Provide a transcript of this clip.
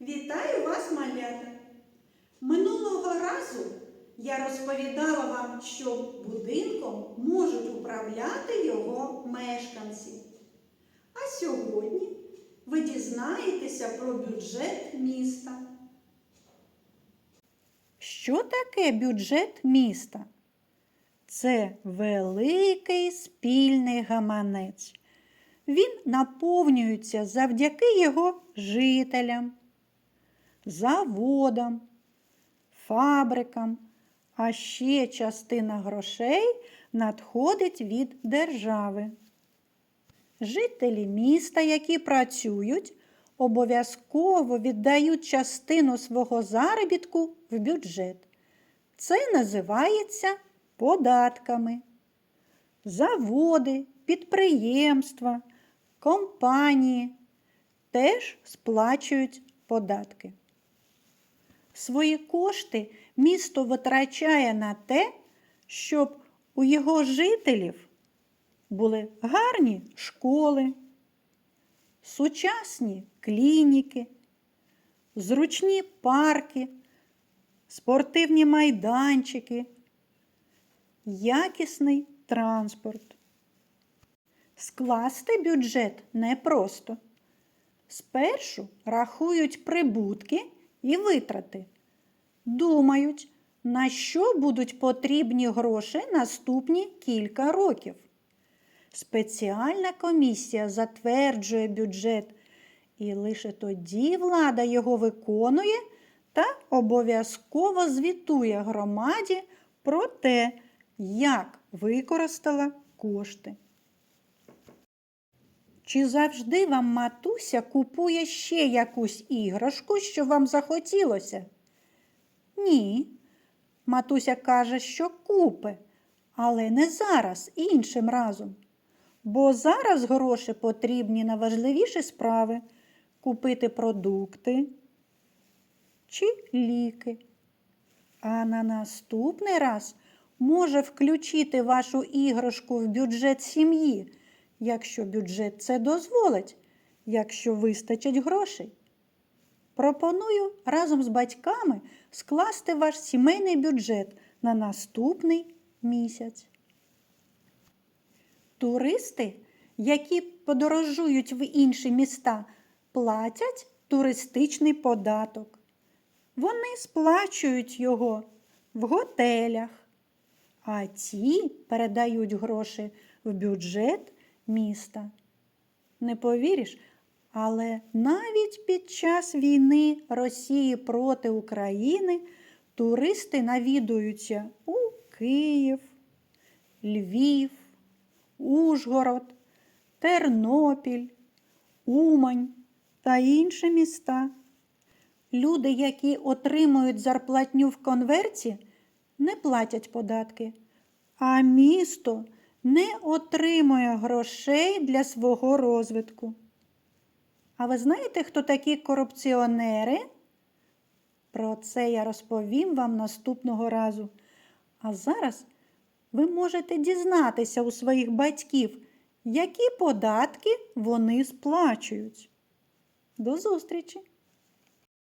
Вітаю вас, малята! Минулого разу я розповідала вам, що будинком можуть управляти його мешканці. А сьогодні ви дізнаєтеся про бюджет міста. Що таке бюджет міста? Це великий спільний гаманець. Він наповнюється завдяки його жителям, заводам, фабрикам, а ще частина грошей надходить від держави. Жителі міста, які працюють, обов'язково віддають частину свого заробітку в бюджет. Це називається податками. Заводи, підприємства, компанії теж сплачують податки. Свої кошти місто витрачає на те, щоб у його жителів були гарні школи, сучасні клініки, зручні парки, спортивні майданчики, якісний транспорт. Скласти бюджет непросто. Спершу рахують прибутки і витрати. Думають, на що будуть потрібні гроші наступні кілька років. Спеціальна комісія затверджує бюджет, і лише тоді влада його виконує та обов'язково звітує громаді про те, як використала кошти. Чи завжди вам матуся купує ще якусь іграшку, що вам захотілося? Ні. Матуся каже, що купи, але не зараз, іншим разом. Бо зараз гроші потрібні на важливіші справи купити продукти чи ліки. А на наступний раз може включити вашу іграшку в бюджет сім'ї, якщо бюджет це дозволить, якщо вистачить грошей. Пропоную разом з батьками скласти ваш сімейний бюджет на наступний місяць. Туристи, які подорожують в інші міста, платять туристичний податок. Вони сплачують його в готелях, а ті передають гроші в бюджет міста. Не повіриш, але навіть під час війни Росії проти України туристи навідуються у Київ, Львів, Ужгород, Тернопіль, Умань та інші міста. Люди, які отримують зарплатню в конверті, не платять податки, а місто не отримує грошей для свого розвитку. А ви знаєте, хто такі корупціонери? Про це я розповім вам наступного разу. А зараз ви можете дізнатися у своїх батьків, які податки вони сплачують. До зустрічі!